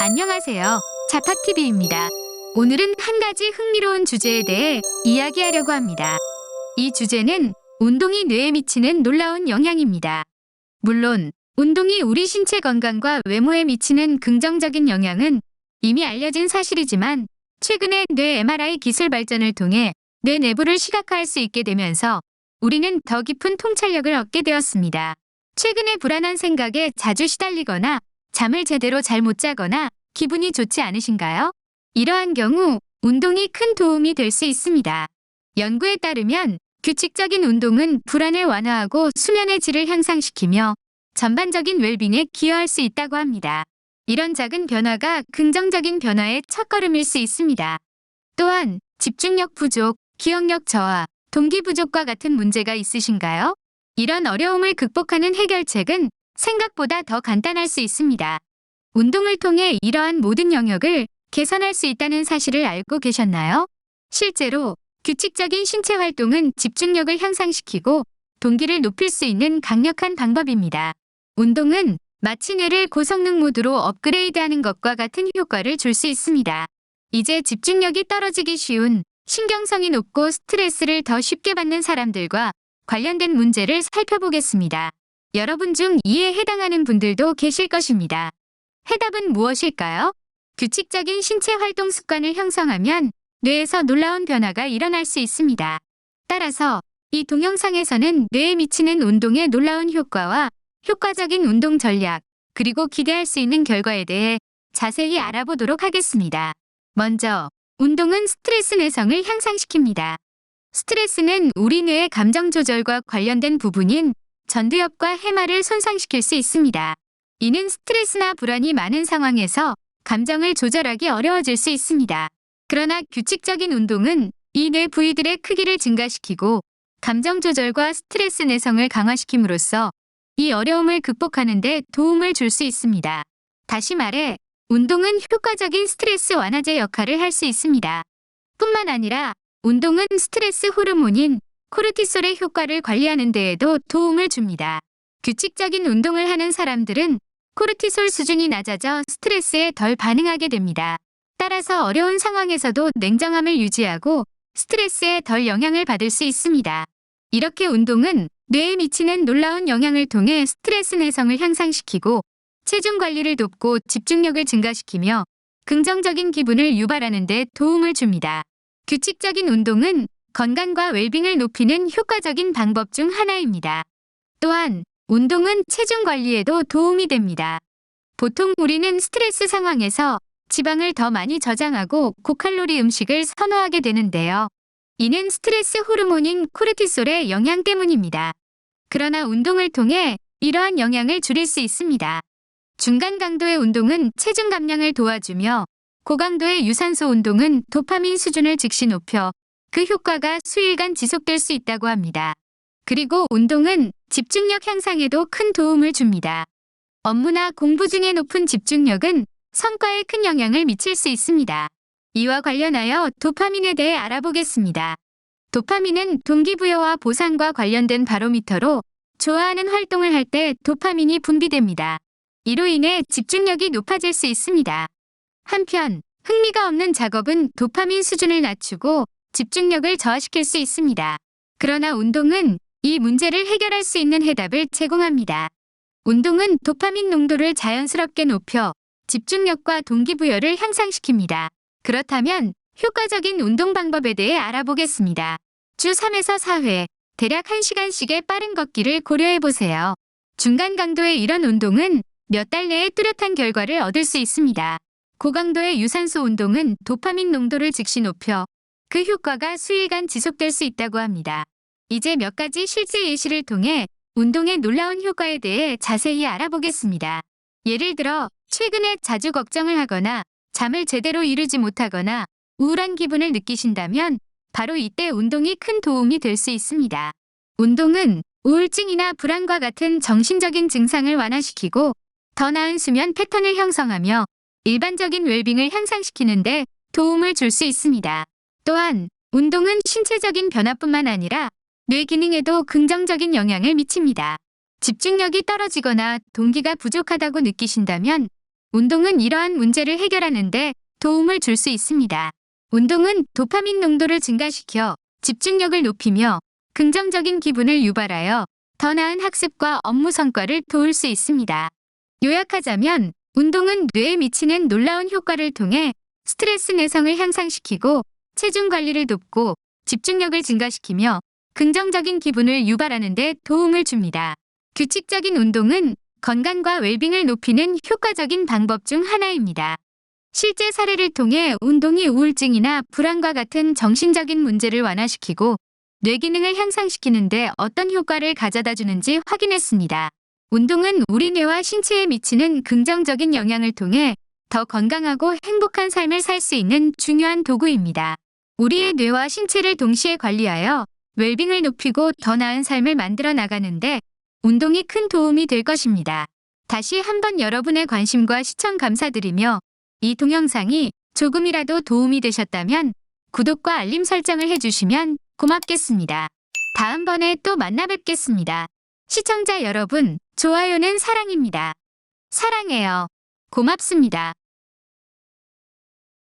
안녕하세요. 자팍TV입니다. 오늘은 한 가지 흥미로운 주제에 대해 이야기하려고 합니다. 이 주제는 운동이 뇌에 미치는 놀라운 영향입니다. 물론, 운동이 우리 신체 건강과 외모에 미치는 긍정적인 영향은 이미 알려진 사실이지만, 최근에 뇌 MRI 기술 발전을 통해 뇌 내부를 시각화할 수 있게 되면서 우리는 더 깊은 통찰력을 얻게 되었습니다. 최근에 불안한 생각에 자주 시달리거나 잠을 제대로 잘 못 자거나 기분이 좋지 않으신가요? 이러한 경우 운동이 큰 도움이 될 수 있습니다. 연구에 따르면 규칙적인 운동은 불안을 완화하고 수면의 질을 향상시키며 전반적인 웰빙에 기여할 수 있다고 합니다. 이런 작은 변화가 긍정적인 변화의 첫걸음일 수 있습니다. 또한 집중력 부족, 기억력 저하, 동기 부족과 같은 문제가 있으신가요? 이런 어려움을 극복하는 해결책은 생각보다 더 간단할 수 있습니다. 운동을 통해 이러한 모든 영역을 개선할 수 있다는 사실을 알고 계셨나요? 실제로 규칙적인 신체 활동은 집중력을 향상시키고 동기를 높일 수 있는 강력한 방법입니다. 운동은 마치 뇌를 고성능 모드로 업그레이드하는 것과 같은 효과를 줄 수 있습니다. 이제 집중력이 떨어지기 쉬운 신경성이 높고 스트레스를 더 쉽게 받는 사람들과 관련된 문제를 살펴보겠습니다. 여러분 중 이에 해당하는 분들도 계실 것입니다. 해답은 무엇일까요? 규칙적인 신체 활동 습관을 형성하면 뇌에서 놀라운 변화가 일어날 수 있습니다. 따라서 이 동영상에서는 뇌에 미치는 운동의 놀라운 효과와 효과적인 운동 전략, 그리고 기대할 수 있는 결과에 대해 자세히 알아보도록 하겠습니다. 먼저, 운동은 스트레스 내성을 향상시킵니다. 스트레스는 우리 뇌의 감정 조절과 관련된 부분인 전두엽과 해마를 손상시킬 수 있습니다. 이는 스트레스나 불안이 많은 상황에서 감정을 조절하기 어려워질 수 있습니다. 그러나 규칙적인 운동은 이 뇌 부위들의 크기를 증가시키고 감정 조절과 스트레스 내성을 강화시킴으로써 이 어려움을 극복하는 데 도움을 줄 수 있습니다. 다시 말해, 운동은 효과적인 스트레스 완화제 역할을 할 수 있습니다. 뿐만 아니라 운동은 스트레스 호르몬인 코르티솔의 효과를 관리하는 데에도 도움을 줍니다. 규칙적인 운동을 하는 사람들은 코르티솔 수준이 낮아져 스트레스에 덜 반응하게 됩니다. 따라서 어려운 상황에서도 냉정함을 유지하고 스트레스에 덜 영향을 받을 수 있습니다. 이렇게 운동은 뇌에 미치는 놀라운 영향을 통해 스트레스 내성을 향상시키고 체중 관리를 돕고 집중력을 증가시키며 긍정적인 기분을 유발하는 데 도움을 줍니다. 규칙적인 운동은 건강과 웰빙을 높이는 효과적인 방법 중 하나입니다. 또한 운동은 체중 관리에도 도움이 됩니다. 보통 우리는 스트레스 상황에서 지방을 더 많이 저장하고 고칼로리 음식을 선호하게 되는데요. 이는 스트레스 호르몬인 코르티솔의 영향 때문입니다. 그러나 운동을 통해 이러한 영향을 줄일 수 있습니다. 중간 강도의 운동은 체중 감량을 도와주며 고강도의 유산소 운동은 도파민 수준을 즉시 높여 그 효과가 수일간 지속될 수 있다고 합니다. 그리고 운동은 집중력 향상에도 큰 도움을 줍니다. 업무나 공부 중에 높은 집중력은 성과에 큰 영향을 미칠 수 있습니다. 이와 관련하여 도파민에 대해 알아보겠습니다. 도파민은 동기부여와 보상과 관련된 바로미터로 좋아하는 활동을 할 때 도파민이 분비됩니다. 이로 인해 집중력이 높아질 수 있습니다. 한편 흥미가 없는 작업은 도파민 수준을 낮추고 집중력을 저하시킬 수 있습니다. 그러나 운동은 이 문제를 해결할 수 있는 해답을 제공합니다. 운동은 도파민 농도를 자연스럽게 높여 집중력과 동기부여를 향상시킵니다. 그렇다면 효과적인 운동 방법에 대해 알아보겠습니다. 주 3에서 4회, 대략 1시간씩의 빠른 걷기를 고려해 보세요. 중간 강도의 이런 운동은 몇 달 내에 뚜렷한 결과를 얻을 수 있습니다. 고강도의 유산소 운동은 도파민 농도를 즉시 높여 그 효과가 수일간 지속될 수 있다고 합니다. 이제 몇 가지 실제 예시를 통해 운동의 놀라운 효과에 대해 자세히 알아보겠습니다. 예를 들어 최근에 자주 걱정을 하거나 잠을 제대로 이루지 못하거나 우울한 기분을 느끼신다면 바로 이때 운동이 큰 도움이 될 수 있습니다. 운동은 우울증이나 불안과 같은 정신적인 증상을 완화시키고 더 나은 수면 패턴을 형성하며 일반적인 웰빙을 향상시키는데 도움을 줄 수 있습니다. 또한 운동은 신체적인 변화뿐만 아니라 뇌 기능에도 긍정적인 영향을 미칩니다. 집중력이 떨어지거나 동기가 부족하다고 느끼신다면 운동은 이러한 문제를 해결하는데 도움을 줄 수 있습니다. 운동은 도파민 농도를 증가시켜 집중력을 높이며 긍정적인 기분을 유발하여 더 나은 학습과 업무 성과를 도울 수 있습니다. 요약하자면 운동은 뇌에 미치는 놀라운 효과를 통해 스트레스 내성을 향상시키고 체중 관리를 돕고 집중력을 증가시키며 긍정적인 기분을 유발하는 데 도움을 줍니다. 규칙적인 운동은 건강과 웰빙을 높이는 효과적인 방법 중 하나입니다. 실제 사례를 통해 운동이 우울증이나 불안과 같은 정신적인 문제를 완화시키고 뇌 기능을 향상시키는데 어떤 효과를 가져다 주는지 확인했습니다. 운동은 우리 뇌와 신체에 미치는 긍정적인 영향을 통해 더 건강하고 행복한 삶을 살 수 있는 중요한 도구입니다. 우리의 뇌와 신체를 동시에 관리하여 웰빙을 높이고 더 나은 삶을 만들어 나가는데 운동이 큰 도움이 될 것입니다. 다시 한번 여러분의 관심과 시청 감사드리며 이 동영상이 조금이라도 도움이 되셨다면 구독과 알림 설정을 해주시면 고맙겠습니다. 다음번에 또 만나 뵙겠습니다. 시청자 여러분, 좋아요는 사랑입니다. 사랑해요. 고맙습니다.